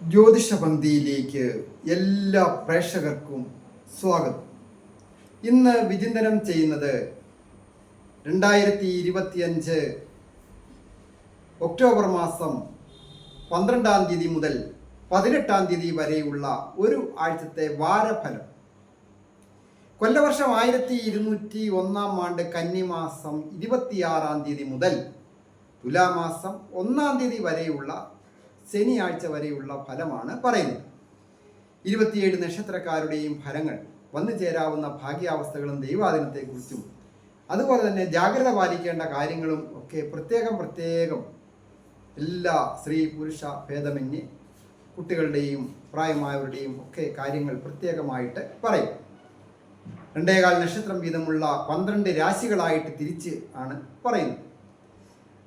ജ്യോതിഷപന്തിയിലേക്ക് എല്ലാ പ്രേക്ഷകർക്കും സ്വാഗതം. ഇന്ന് വിചിന്തനം ചെയ്യുന്നത് രണ്ടായിരത്തി ഇരുപത്തിയഞ്ച് ഒക്ടോബർ മാസം പന്ത്രണ്ടാം തീയതി മുതൽ പതിനെട്ടാം തീയതി വരെയുള്ള ഒരു ആഴ്ചത്തെ വാരഫലം. കൊല്ലവർഷം ആയിരത്തി ഇരുന്നൂറ്റി ഒന്നാം ആണ്ട് കന്നിമാസം ഇരുപത്തിയാറാം തീയതി മുതൽ തുലാമാസം ഒന്നാം തീയതി വരെയുള്ള ശനിയാഴ്ച വരെയുള്ള ഫലമാണ് പറയുന്നത്. ഇരുപത്തിയേഴ് നക്ഷത്രക്കാരുടെയും ഫലങ്ങൾ വന്നു ചേരാവുന്ന ഭാഗ്യാവസ്ഥകളും ദൈവാധീനത്തെക്കുറിച്ചും അതുപോലെ തന്നെ ജാഗ്രത പാലിക്കേണ്ട കാര്യങ്ങളും ഒക്കെ പ്രത്യേകം പ്രത്യേകം എല്ലാ സ്ത്രീ പുരുഷ ഭേദമന്യേ കുട്ടികളുടെയും പ്രായമായവരുടെയും ഒക്കെ കാര്യങ്ങൾ പ്രത്യേകമായിട്ട് പറയും. രണ്ടേകാൽ നക്ഷത്രം വീതമുള്ള പന്ത്രണ്ട് രാശികളായിട്ട് തിരിച്ച് ആണ് പറയുന്നത്.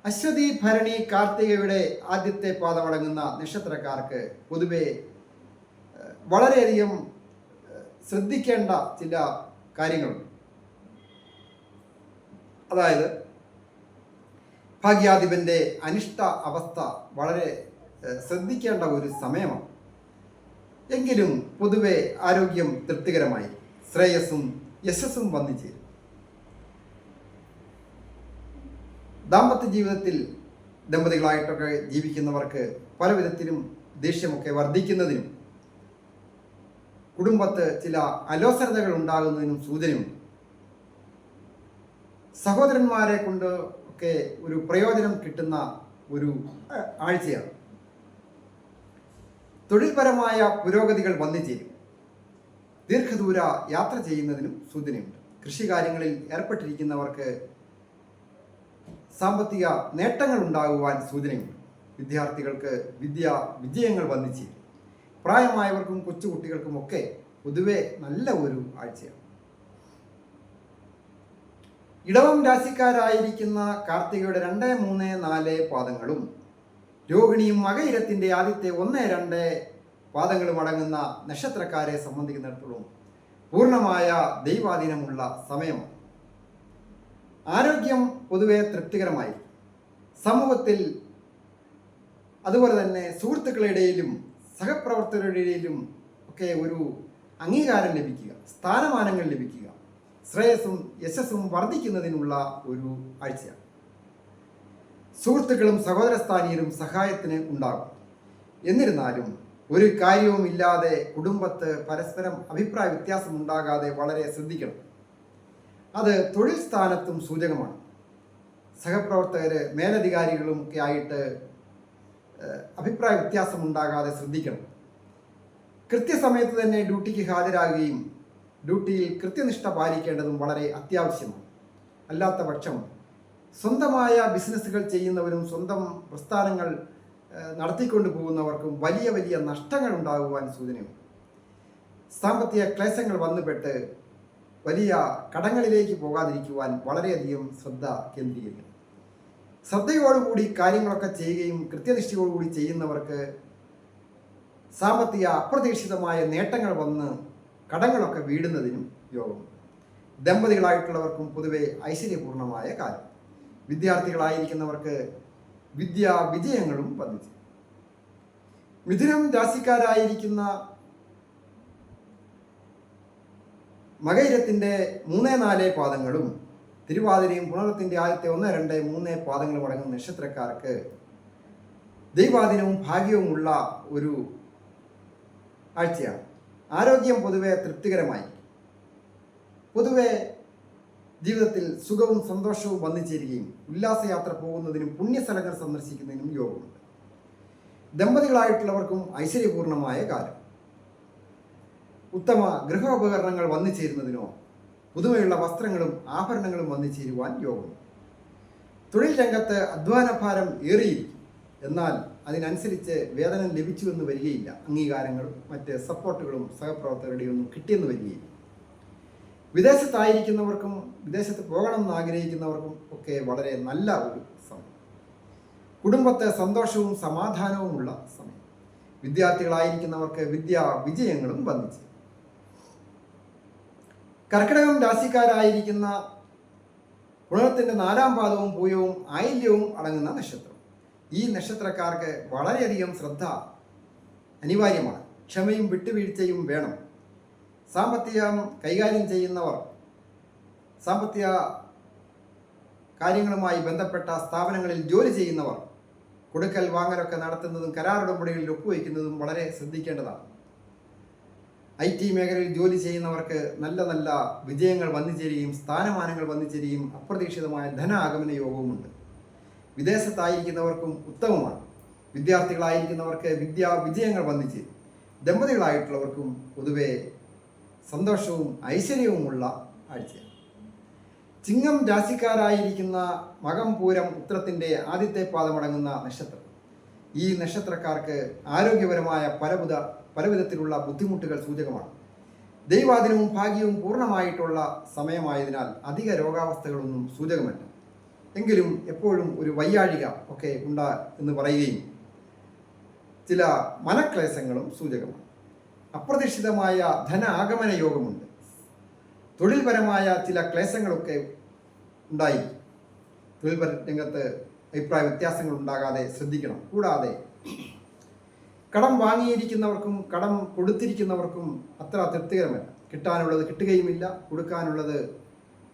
അശ്വതി ഭരണി കാർത്തികയുടെ ആദ്യത്തെ പാദമടങ്ങുന്ന നക്ഷത്രക്കാർക്ക് പൊതുവെ വളരെയധികം ശ്രദ്ധിക്കേണ്ട ചില കാര്യങ്ങളുണ്ട്. അതായത് ഭാഗ്യാധിപന്റെ അനിഷ്ട അവസ്ഥ വളരെ ശ്രദ്ധിക്കേണ്ട ഒരു സമയമാണ്. എങ്കിലും പൊതുവെ ആരോഗ്യം തൃപ്തികരമായി ശ്രേയസ്സും യശസ്സും വന്നു ചേരും. ദാമ്പത്യ ജീവിതത്തിൽ ദമ്പതികളായിട്ടൊക്കെ ജീവിക്കുന്നവർക്ക് പല വിധത്തിലും ദേഷ്യമൊക്കെ വർദ്ധിക്കുന്നതിനും കുടുംബത്ത് ചില അലോസരതകൾ ഉണ്ടാകുന്നതിനും സൂചനയുണ്ട്. സഹോദരന്മാരെ കൊണ്ട് ഒക്കെ ഒരു പ്രയോജനം കിട്ടുന്ന ഒരു ആഴ്ചയാണ്. തൊഴിൽപരമായ പുരോഗതികൾ വന്നു ചേരും. ദീർഘദൂര യാത്ര ചെയ്യുന്നതിനും സൂചനയുണ്ട്. കൃഷി കാര്യങ്ങളിൽ ഏർപ്പെട്ടിരിക്കുന്നവർക്ക് സാമ്പത്തിക നേട്ടങ്ങൾ ഉണ്ടാകുവാൻ സൂചനയുണ്ട്. വിദ്യാർത്ഥികൾക്ക് വിദ്യ വിജയങ്ങൾ വന്നിച്ചേരും പ്രായമായവർക്കും കൊച്ചുകുട്ടികൾക്കും ഒക്കെ പൊതുവെ നല്ല ഒരു ആഴ്ചയാണ്. ഇടവം രാശിക്കാരായിരിക്കുന്ന കാർത്തികയുടെ രണ്ട് മൂന്ന് നാല് പാദങ്ങളും രോഹിണിയും മകയിരത്തിന്റെ ആദ്യത്തെ ഒന്ന് രണ്ട് പാദങ്ങളും അടങ്ങുന്ന നക്ഷത്രക്കാരെ സംബന്ധിക്കുന്നിടത്തോളം പൂർണമായ ദൈവാധീനമുള്ള സമയമാണ്. ആരോഗ്യം പൊതുവെ തൃപ്തികരമായി. സമൂഹത്തിൽ അതുപോലെ തന്നെ സുഹൃത്തുക്കളുടെ ഇടയിലും സഹപ്രവർത്തകരുടെ ഇടയിലും ഒക്കെ ഒരു അംഗീകാരം ലഭിക്കുക സ്ഥാനമാനങ്ങൾ ലഭിക്കുക ശ്രേയസ്സും യശസ്സും വർദ്ധിക്കുന്നതിനുള്ള ഒരു ആഴ്ചയാണ്. സുഹൃത്തുക്കളും സഹോദരസ്ഥാനീയരും സഹായത്തിന് ഉണ്ടാകും. എന്നിരുന്നാലും ഒരു കാര്യവുമില്ലാതെ കുടുംബത്ത് പരസ്പരം അഭിപ്രായ വ്യത്യാസം ഉണ്ടാകാതെ വളരെ ശ്രദ്ധിക്കണം. അത് തൊഴിൽ സ്ഥാനത്തും സൂചകമാണ്. സഹപ്രവർത്തകർ മേലധികാരികളും ഒക്കെ ആയിട്ട് അഭിപ്രായ വ്യത്യാസം ഉണ്ടാകാതെ ശ്രദ്ധിക്കണം. കൃത്യസമയത്ത് തന്നെ ഡ്യൂട്ടിക്ക് ഹാജരാകുകയും ഡ്യൂട്ടിയിൽ കൃത്യനിഷ്ഠ പാലിക്കേണ്ടതും വളരെ അത്യാവശ്യമാണ്. അല്ലാത്ത പക്ഷം സ്വന്തമായ ബിസിനസ്സുകൾ ചെയ്യുന്നവരും സ്വന്തം പ്രസ്ഥാനങ്ങൾ നടത്തിക്കൊണ്ടു പോകുന്നവർക്കും വലിയ വലിയ നഷ്ടങ്ങൾ ഉണ്ടാകുവാൻ സൂചനയുണ്ട്. സാമ്പത്തിക ക്ലേശങ്ങൾ വന്നുപെട്ട് വലിയ കടങ്ങളിലേക്ക് പോകാതിരിക്കുവാൻ വളരെയധികം ശ്രദ്ധ കേന്ദ്രീകരിക്കണം ശ്രദ്ധയോടുകൂടി കാര്യങ്ങളൊക്കെ ചെയ്യുകയും കൃത്യനിഷ്ഠയോടുകൂടി ചെയ്യുന്നവർക്ക് സാമ്പത്തിക അപ്രതീക്ഷിതമായ നേട്ടങ്ങൾ വന്ന് കടങ്ങളൊക്കെ വീടുന്നതിനും യോഗം. ദമ്പതികളായിട്ടുള്ളവർക്കും പൊതുവെ ഐശ്വര്യപൂർണമായ കാലം വിദ്യാർത്ഥികളായിരിക്കുന്നവർക്ക് വിദ്യാ വിജയങ്ങളും പതിച്ചു മിഥുനം രാശിക്കാരായിരിക്കുന്ന മകയിരത്തിന്റെ മൂന്ന് നാല് പാദങ്ങളും തിരുവാതിരയും പുണർത്തിന്റെ ആദ്യത്തെ ഒന്ന് രണ്ട് മൂന്ന് പാദങ്ങളും അടങ്ങുന്ന നക്ഷത്രക്കാർക്ക് ദൈവാധീനവും ഭാഗ്യവുമുള്ള ഒരു ആഴ്ചയാണ്. ആരോഗ്യം പൊതുവെ തൃപ്തികരമായി. പൊതുവെ ജീവിതത്തിൽ സുഖവും സന്തോഷവും വന്നു ചേരുകയും ഉല്ലാസയാത്ര പോകുന്നതിനും പുണ്യസ്ഥലങ്ങൾ സന്ദർശിക്കുന്നതിനും യോഗമുണ്ട്. ദമ്പതികളായിട്ടുള്ളവർക്കും ഐശ്വര്യപൂർണമായ കാലം ഉത്തമ ഗൃഹോപകരണങ്ങൾ വന്നു ചേരുന്നതിനോ പുതുമയുള്ള വസ്ത്രങ്ങളും ആഭരണങ്ങളും വന്നു ചേരുവാൻ യോഗം. തൊഴിൽ രംഗത്ത് അധ്വാനഭാരം ഏറിയിരിക്കും. എന്നാൽ അതിനനുസരിച്ച് വേതനം ലഭിച്ചു എന്ന് വരികയില്ല. അംഗീകാരങ്ങളും മറ്റ് സപ്പോർട്ടുകളും സഹപ്രവർത്തകരുടെയും ഒന്നും കിട്ടിയെന്ന് വരികയില്ല. വിദേശത്തായിരിക്കുന്നവർക്കും വിദേശത്ത് പോകണമെന്ന് ആഗ്രഹിക്കുന്നവർക്കും ഒക്കെ വളരെ നല്ല ഒരു സമയം. കുടുംബത്തെ സന്തോഷവും സമാധാനവുമുള്ള സമയം. വിദ്യാർത്ഥികളായിരിക്കുന്നവർക്ക് വിദ്യാ വിജയങ്ങളും വന്നിച്ചു കർക്കിടകം രാശിക്കാരായിരിക്കുന്ന പുണർത്തിന്റെ നാലാം പാദവും പൂയവും ആയില്യവും അടങ്ങുന്ന നക്ഷത്രം. ഈ നക്ഷത്രക്കാർക്ക് വളരെയധികം ശ്രദ്ധ അനിവാര്യമാണ്. ക്ഷമയും വിട്ടുവീഴ്ചയും വേണം. സാമ്പത്തികം കൈകാര്യം ചെയ്യുന്നവർ സാമ്പത്തിക കാര്യങ്ങളുമായി ബന്ധപ്പെട്ട സ്ഥാപനങ്ങളിൽ ജോലി ചെയ്യുന്നവർ കൊടുക്കൽ വാങ്ങലൊക്കെ നടത്തുന്നതും കരാറുടമ്പടികളിൽ ഒപ്പുവയ്ക്കുന്നതും വളരെ ശ്രദ്ധിക്കേണ്ടതാണ്. ഐ ടി മേഖലയിൽ ജോലി ചെയ്യുന്നവർക്ക് നല്ല നല്ല വിജയങ്ങൾ വന്നു ചേരുകയും സ്ഥാനമാനങ്ങൾ വന്നു ചേരുകയും അപ്രതീക്ഷിതമായ ധന ആഗമന യോഗവുമുണ്ട്. വിദേശത്തായിരിക്കുന്നവർക്കും ഉത്തമമാണ്. വിദ്യാർത്ഥികളായിരിക്കുന്നവർക്ക് വിദ്യാ വിജയങ്ങൾ വന്നു ചേരും ദമ്പതികളായിട്ടുള്ളവർക്കും പൊതുവെ സന്തോഷവും ഐശ്വര്യവുമുള്ള ആഴ്ചയാണ്. ചിങ്ങം രാശിക്കാരായിരിക്കുന്ന മകം പൂരം ഉത്രത്തിന്റെ ആദ്യത്തെ പാദമടങ്ങുന്ന നക്ഷത്രം. ഈ നക്ഷത്രക്കാർക്ക് ആരോഗ്യപരമായ പലവിധ പലവിധത്തിലുള്ള ബുദ്ധിമുട്ടുകൾ സൂചകമാണ്. ദൈവാദിനവും ഭാഗ്യവും പൂർണമായിട്ടുള്ള സമയമായതിനാൽ അധിക രോഗാവസ്ഥകളൊന്നും സൂചകമല്ല. എങ്കിലും എപ്പോഴും ഒരു വയ്യാഴിക ഒക്കെ ഉണ്ടാ എന്ന് പറയുകയും ചില മനക്ലേശങ്ങളും സൂചകമാണ്. അപ്രതീക്ഷിതമായ ധന ആഗമന യോഗമുണ്ട്. തൊഴിൽപരമായ ചില ക്ലേശങ്ങളൊക്കെ ഉണ്ടായി. തൊഴിൽപര രംഗത്ത് അഭിപ്രായ വ്യത്യാസങ്ങൾ ഉണ്ടാകാതെ ശ്രദ്ധിക്കണം. കൂടാതെ കടം വാങ്ങിയിരിക്കുന്നവർക്കും കടം കൊടുത്തിരിക്കുന്നവർക്കും അത്ര തൃപ്തികരമല്ല. കിട്ടാനുള്ളത് കിട്ടുകയുമില്ല കൊടുക്കാനുള്ളത്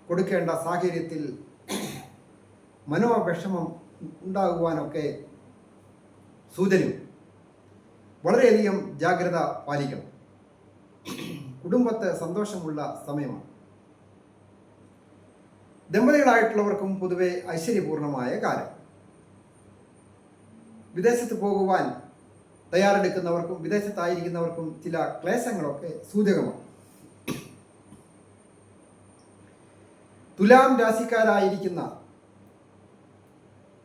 കൊടുക്കേണ്ട സാഹചര്യത്തിൽ മനോവിഷമം ഉണ്ടാകുവാനൊക്കെ സൂചനയും. വളരെയധികം ജാഗ്രത പാലിക്കണം. കുടുംബത്തെ സന്തോഷമുള്ള സമയമാണ്. ദമ്പതികളായിട്ടുള്ളവർക്കും പൊതുവെ ഐശ്വര്യപൂർണമായ കാലം. വിദേശത്ത് പോകുവാൻ തയ്യാറെടുക്കുന്നവർക്കും വിദേശത്തായിരിക്കുന്നവർക്കും ചില ക്ലേശങ്ങളൊക്കെ സൂചകമാണ്. തുലാം രാശിക്കാരായിരിക്കുന്ന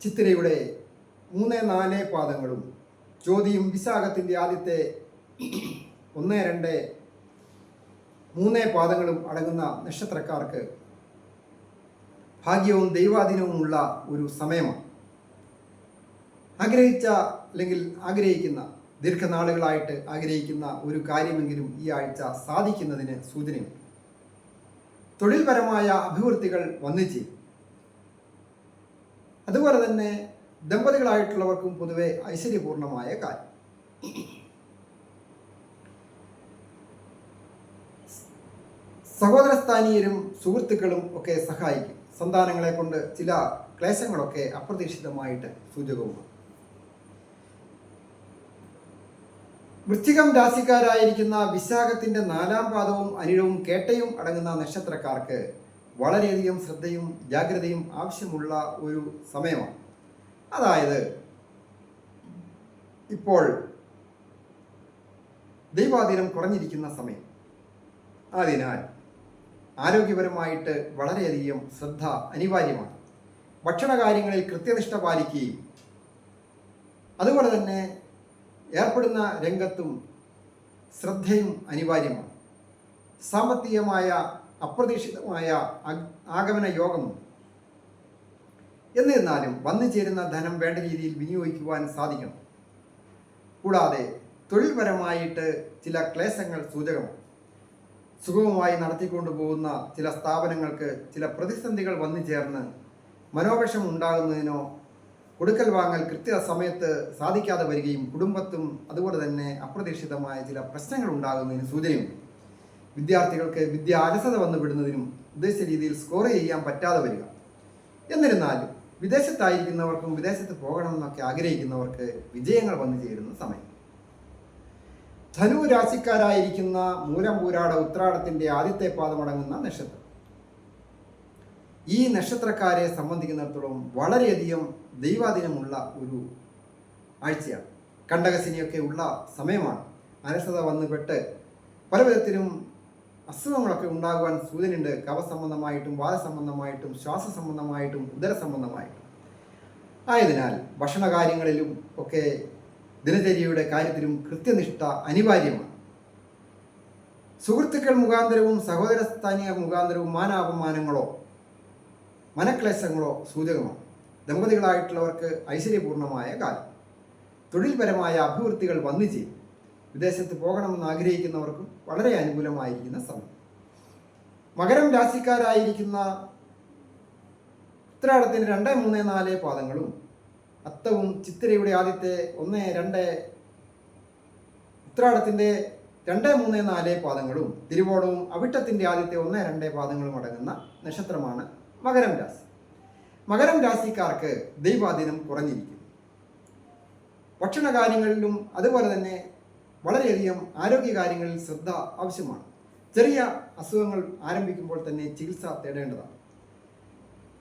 ചിത്തിരയുടെ മൂന്ന് നാല് പാദങ്ങളും ജ്യോതിയും വിശാഖത്തിന്റെ ആദ്യത്തെ ഒന്ന് രണ്ട് മൂന്ന് പാദങ്ങളും അടങ്ങുന്ന നക്ഷത്രക്കാർക്ക് ഭാഗ്യവും ദൈവാധീനവുമുള്ള ഒരു സമയമാണ്. ആഗ്രഹിച്ച അല്ലെങ്കിൽ ആഗ്രഹിക്കുന്ന ദീർഘനാളുകളായിട്ട് ആഗ്രഹിക്കുന്ന ഒരു കാര്യമെങ്കിലും ഈ ആഴ്ച സാധിക്കുന്നതിന് സൂചനയുണ്ട് തൊഴിൽപരമായ അഭിവൃദ്ധികൾ വന്നു ചെയ്യും അതുപോലെ തന്നെ ദമ്പതികളായിട്ടുള്ളവർക്കും പൊതുവെ ഐശ്വര്യപൂർണമായ കാര്യം. സഹോദരസ്ഥാനീയരും സുഹൃത്തുക്കളും ഒക്കെ സഹായിക്കും. സന്താനങ്ങളെ കൊണ്ട് ചില ക്ലേശങ്ങളൊക്കെ അപ്രതീക്ഷിതമായിട്ട് സൂചകവുമാണ്. വൃശ്ചികം രാശിക്കാരായിരിക്കുന്ന വിശാഖത്തിന്റെ നാലാം പാദവും അനിഴവും കേട്ടയും അടങ്ങുന്ന നക്ഷത്രക്കാർക്ക് വളരെയധികം ശ്രദ്ധയും ജാഗ്രതയും ആവശ്യമുള്ള ഒരു സമയമാണ്. അതായത് ഇപ്പോൾ ദൈവാധീനം കുറഞ്ഞിരിക്കുന്ന സമയം. അതിനാൽ ആരോഗ്യപരമായിട്ട് വളരെയധികം ശ്രദ്ധ അനിവാര്യമാണ്. ഭക്ഷണകാര്യങ്ങളിൽ കൃത്യനിഷ്ഠ പാലിക്കുകയും അതുപോലെ തന്നെ ഏർപ്പെടുന്ന രംഗത്തും ശ്രദ്ധയും അനിവാര്യമാണ്. സാമ്പത്തികമായ അപ്രതീക്ഷിതമായ ആഗ്- ആഗമന യോഗം എന്നിരുന്നാലും വന്നു ചേരുന്ന ധനം വേണ്ട രീതിയിൽ വിനിയോഗിക്കുവാൻ സാധിക്കണം കൂടാതെ തൊഴിൽപരമായിട്ട് ചില ക്ലേശങ്ങൾ സൂചകമാണ്. സുഗമമായി നടത്തിക്കൊണ്ടു പോകുന്ന ചില സ്ഥാപനങ്ങൾക്ക് ചില പ്രതിസന്ധികൾ വന്നു ചേർന്ന് മനോവിഷം ഉണ്ടാകുന്നതിനോ കൊടുക്കൽ വാങ്ങൽ കൃത്യസമയത്ത് സാധിക്കാതെ വരികയും കുടുംബത്തും അതുപോലെ തന്നെ അപ്രതീക്ഷിതമായ ചില പ്രശ്നങ്ങൾ ഉണ്ടാകുന്നതിന് സൂചനയുണ്ട്. വിദ്യാർത്ഥികൾക്ക് വിദ്യ അലസത വന്നു വിടുന്നതിനും ഉദ്ദേശിച്ച രീതിയിൽ സ്കോർ ചെയ്യാൻ പറ്റാതെ വരിക. എന്നിരുന്നാലും വിദേശത്തായിരിക്കുന്നവർക്കും വിദേശത്ത് പോകണമെന്നൊക്കെ ആഗ്രഹിക്കുന്നവർക്ക് വിജയങ്ങൾ വന്നു ചേരുന്ന സമയം. ധനു രാശിക്കാരായിരിക്കുന്ന മൂലം പൂരാട ഉത്രാടത്തിന്റെ ആദ്യത്തെ പാദമടങ്ങുന്ന നക്ഷത്രം. ഈ നക്ഷത്രക്കാരെ സംബന്ധിക്കുന്നിടത്തോളം വളരെയധികം ദൈവാധീനമുള്ള ഒരു ആഴ്ചയാണ്. കണ്ടകസിനിയൊക്കെ ഉള്ള സമയമാണ്. അലസത വന്നുപെട്ട് പല വിധത്തിലും അസുഖങ്ങളൊക്കെ ഉണ്ടാകുവാൻ സൂചനയുണ്ട്. കവസംബന്ധമായിട്ടും വാദസംബന്ധമായിട്ടും ശ്വാസ സംബന്ധമായിട്ടും ഉദര സംബന്ധമായിട്ടും. ആയതിനാൽ ഭക്ഷണകാര്യങ്ങളിലും ഒക്കെ ദിനചര്യയുടെ കാര്യത്തിലും കൃത്യനിഷ്ഠ അനിവാര്യമാണ്. സുഹൃത്തുക്കൾ മുഖാന്തരവും സഹോദര സ്ഥാനിക മുഖാന്തരവും മാനാപമാനങ്ങളോ മനക്ലേശങ്ങളോ സൂചകമാണ്. ദമ്പതികളായിട്ടുള്ളവർക്ക് ഐശ്വര്യപൂർണമായ കാലം. തൊഴിൽപരമായ അഭിവൃദ്ധികൾ വന്നു ചെയ്യും വിദേശത്ത് പോകണമെന്ന് ആഗ്രഹിക്കുന്നവർക്കും വളരെ അനുകൂലമായിരിക്കുന്ന സമയം. മകരം രാശിക്കാരായിരിക്കുന്ന ഉത്തരാടത്തിന് രണ്ട് മൂന്ന് നാല് പാദങ്ങളും അത്തവും ചിത്തിരയുടെ ആദ്യത്തെ ഒന്ന് രണ്ട് ഉത്രാടത്തിന്റെ രണ്ട് മൂന്ന് നാല് പാദങ്ങളും തിരുവോണവും അവിട്ടത്തിന്റെ ആദ്യത്തെ ഒന്ന് രണ്ട് പാദങ്ങളും അടങ്ങുന്ന നക്ഷത്രമാണ് മകരം രാശി. മകരം രാശിക്കാർക്ക് ദൈവാധീനം കുറഞ്ഞിരിക്കും ഭക്ഷണ കാര്യങ്ങളിലും അതുപോലെ തന്നെ വളരെയധികം ആരോഗ്യ കാര്യങ്ങളിൽ ശ്രദ്ധ ആവശ്യമാണ്. ചെറിയ അസുഖങ്ങൾ ആരംഭിക്കുമ്പോൾ തന്നെ ചികിത്സ തേടേണ്ടതാണ്.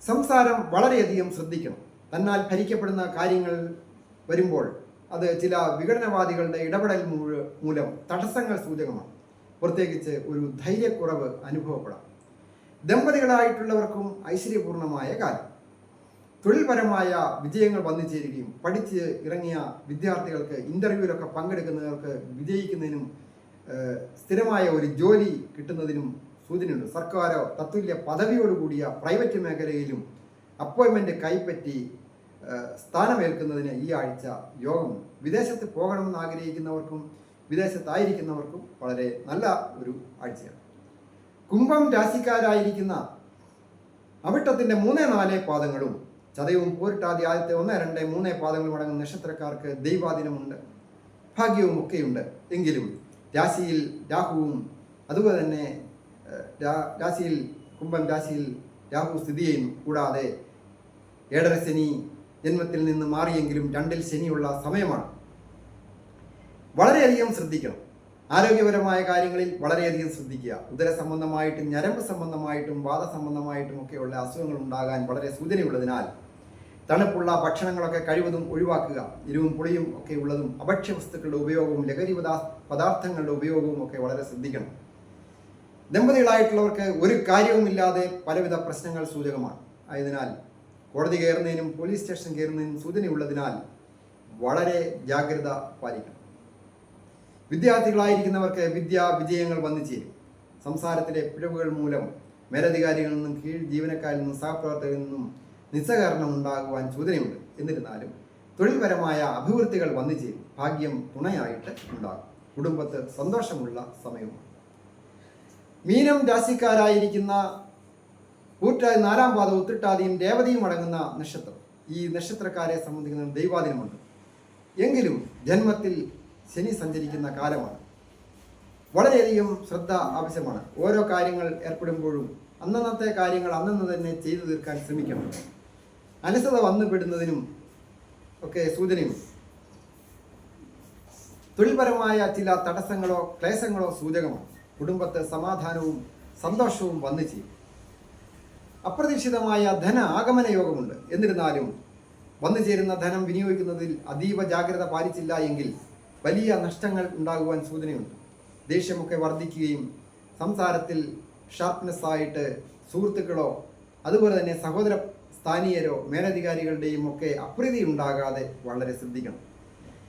സംസാരം വളരെയധികം ശ്രദ്ധിക്കണം. തന്നാൽ ഭരിക്കപ്പെടുന്ന കാര്യങ്ങൾ വരുമ്പോൾ അത് ചില വിഘടനവാദികളുടെ ഇടപെടൽ മൂലം തടസ്സങ്ങൾ സൂചകമാണ്. പ്രത്യേകിച്ച് ഒരു ധൈര്യക്കുറവ് അനുഭവപ്പെടാം. ദമ്പതികളായിട്ടുള്ളവർക്കും ഐശ്വര്യപൂർണമായ കാലം. തൊഴിൽപരമായ വിജയങ്ങൾ വന്നു ചേരുകയും പഠിച്ച് ഇറങ്ങിയ വിദ്യാർത്ഥികൾക്ക് ഇന്റർവ്യൂവിലൊക്കെ പങ്കെടുക്കുന്നവർക്ക് വിജയിക്കുന്നതിനും സ്ഥിരമായ ഒരു ജോലി കിട്ടുന്നതിനും സൂചനയുണ്ട്. സർക്കാരോ തത്തുല്യ പദവിയോടുകൂടിയ പ്രൈവറ്റ് മേഖലയിലും അപ്പോയിൻമെന്റ് കൈപ്പറ്റി സ്ഥാനമേൽക്കുന്നതിന് ഈ ആഴ്ച യോഗമുണ്ട്. വിദേശത്ത് പോകണമെന്ന് ആഗ്രഹിക്കുന്നവർക്കും വിദേശത്തായിരിക്കുന്നവർക്കും വളരെ നല്ല ഒരു ആഴ്ചയാണ്. കുംഭം രാശിക്കാരായിരിക്കുന്ന അവിട്ടത്തിന്റെ മൂന്ന് നാല് പാദങ്ങളും ചതയവും പോരിട്ടാതി ആദ്യത്തെ ഒന്ന് രണ്ട് മൂന്ന് പാദങ്ങൾ അടങ്ങുന്ന നക്ഷത്രക്കാർക്ക് ദൈവാധീനമുണ്ട്. ഭാഗ്യവും ഒക്കെയുണ്ട്. എങ്കിലും രാശിയിൽ രാഹുവും അതുപോലെ തന്നെ രാശിയിൽ കുംഭം രാശിയിൽ രാഹു സ്ഥിതി ചെയ്യുന്നു. കൂടാതെ ഏഴര ശനി ജന്മത്തിൽ നിന്ന് മാറിയെങ്കിലും രണ്ടിൽ ശനിയുള്ള സമയമാണ്. വളരെയധികം ശ്രദ്ധിക്കണം. ആരോഗ്യപരമായ കാര്യങ്ങളിൽ വളരെയധികം ശ്രദ്ധിക്കുക. ഉദര സംബന്ധമായിട്ടും ഞരമ്പ് സംബന്ധമായിട്ടും വാദ സംബന്ധമായിട്ടും ഒക്കെയുള്ള അസുഖങ്ങൾ ഉണ്ടാകാൻ വളരെ സൂചനയുള്ളതിനാൽ തണുപ്പുള്ള ഭക്ഷണങ്ങളൊക്കെ കഴിവതും ഒഴിവാക്കുക. ഇരുവും പുളിയും ഒക്കെ ഉള്ളതും അഭക്ഷ്യ വസ്തുക്കളുടെ ഉപയോഗവും ലഹരി പദാർത്ഥങ്ങളുടെ ഉപയോഗവും ഒക്കെ വളരെ ശ്രദ്ധിക്കണം. ദമ്പതികളായിട്ടുള്ളവർക്ക് ഒരു കാര്യവുമില്ലാതെ പലവിധ പ്രശ്നങ്ങൾ സൂചകമാണ്. ആയതിനാൽ കോടതി കയറുന്നതിനും പോലീസ് സ്റ്റേഷൻ കയറുന്നതിനും സൂചനയുള്ളതിനാൽ വളരെ ജാഗ്രത പാലിക്കണം. വിദ്യാർത്ഥികളായിരിക്കുന്നവർക്ക് വിദ്യാ വിജയങ്ങൾ വന്നു ചേരും. സംസാരത്തിലെ പിഴവുകൾ മൂലം മേലധികാരികളിൽ നിന്നും കീഴ് ജീവനക്കാരിൽ നിന്നും സഹപ്രവർത്തകരിൽ നിന്നും നിസ്സഹകരണം ഉണ്ടാകുവാൻ സൂചനയുണ്ട് എന്നിരുന്നാലും തൊഴിൽപരമായ അഭിവൃദ്ധികൾ വന്നു ചെയ്യും ഭാഗ്യം തുണയായിട്ട് ഉണ്ടാകും. കുടുംബത്ത് സന്തോഷമുള്ള സമയമാണ്. മീനം രാശിക്കാരായിരിക്കുന്ന പൂറ്റാതി നാലാം പാത ഉത്തിട്ടാതിയും രേവതിയും അടങ്ങുന്ന നക്ഷത്രം. ഈ നക്ഷത്രക്കാരെ സംബന്ധിക്കുന്ന ദൈവാധീനമുണ്ട്. എങ്കിലും ജന്മത്തിൽ ശനി സഞ്ചരിക്കുന്ന കാലമാണ്. വളരെയധികം ശ്രദ്ധ ആവശ്യമാണ്. ഓരോ കാര്യങ്ങൾ ഏർപ്പെടുമ്പോഴും അന്നന്നത്തെ കാര്യങ്ങൾ അന്നന്ന് തന്നെ ചെയ്തു തീർക്കാൻ ശ്രമിക്കണം. അലസത വന്നുപെടുന്നതിനും ഒക്കെ സൂചനയുണ്ട് തൊഴിൽപരമായ ചില തടസ്സങ്ങളോ ക്ലേശങ്ങളോ സൂചകമാണ്. കുടുംബത്തെ സമാധാനവും സന്തോഷവും വന്നു ചെയ്യും അപ്രതീക്ഷിതമായ ധന ആഗമന യോഗമുണ്ട്. എന്നിരുന്നാലും വന്നു ചേരുന്ന ധനം വിനിയോഗിക്കുന്നതിൽ അതീവ ജാഗ്രത പാലിച്ചില്ല എങ്കിൽ വലിയ നഷ്ടങ്ങൾ ഉണ്ടാകുവാൻ സൂചനയുണ്ട്. ദേഷ്യമൊക്കെ വർദ്ധിക്കുകയും സംസാരത്തിൽ ഷാർപ്നെസ് ആയിട്ട് സുഹൃത്തുക്കളോ അതുപോലെ തന്നെ സഹോദര സ്ഥാനീയരോ മേലധികാരികളുടെയും ഒക്കെ അപ്രീതി ഉണ്ടാകാതെ വളരെ ശ്രദ്ധിക്കണം.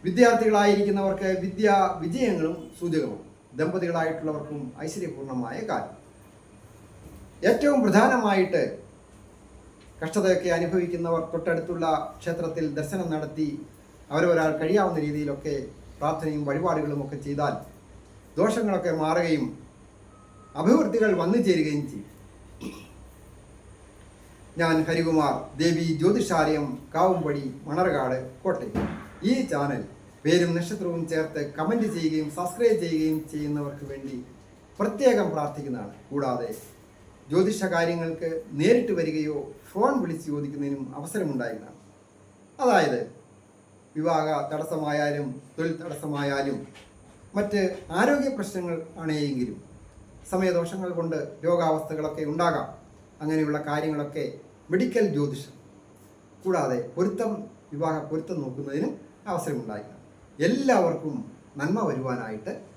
വിദ്യാർത്ഥികളായിരിക്കുന്നവർക്ക് വിദ്യാ വിജയങ്ങളും സൂചകമാണ്. ദമ്പതികളായിട്ടുള്ളവർക്കും ഐശ്വര്യപൂർണമായ കാര്യം. ഏറ്റവും പ്രധാനമായിട്ട് കഷ്ടതയൊക്കെ അനുഭവിക്കുന്നവർ തൊട്ടടുത്തുള്ള ക്ഷേത്രത്തിൽ ദർശനം നടത്തി അവരൊരാൾ കഴിയാവുന്ന രീതിയിലൊക്കെ പ്രാർത്ഥനയും വഴിപാടുകളും ഒക്കെ ചെയ്താൽ ദോഷങ്ങളൊക്കെ മാറുകയും അഭിവൃദ്ധികൾ വന്നു ചേരുകയും ചെയ്യും. ഞാൻ ഹരികുമാർ ദേവി ജ്യോതിഷാലയം കാവുംപടി മണർകാട് കോട്ടയം. ഈ ചാനൽ പേരും നക്ഷത്രവും ചേർത്ത് കമന്റ് ചെയ്യുകയും സബ്സ്ക്രൈബ് ചെയ്യുകയും ചെയ്യുന്നവർക്ക് വേണ്ടി പ്രത്യേകം പ്രാർത്ഥിക്കുന്നതാണ്. കൂടാതെ ജ്യോതിഷ കാര്യങ്ങൾക്ക് നേരിട്ട് വരികയോ ഫോൺ വിളിച്ച് ചോദിക്കുന്നതിനും അവസരമുണ്ടായിരുന്നതാണ്. അതായത് വിവാഹ തടസ്സമായാലും തൊഴിൽ തടസ്സമായാലും മറ്റ് ആരോഗ്യ പ്രശ്നങ്ങൾ ആണെങ്കിലും സമയദോഷങ്ങൾ കൊണ്ട് രോഗാവസ്ഥകളൊക്കെ ഉണ്ടാകാം. അങ്ങനെയുള്ള കാര്യങ്ങളൊക്കെ മെഡിക്കൽ ജ്യോതിഷം. കൂടാതെ പൊരുത്തം വിവാഹ പൊരുത്തം നോക്കുന്നതിന് അവസരമുണ്ടായിരിക്കണം. എല്ലാവർക്കും നന്മ വരുവാനായിട്ട്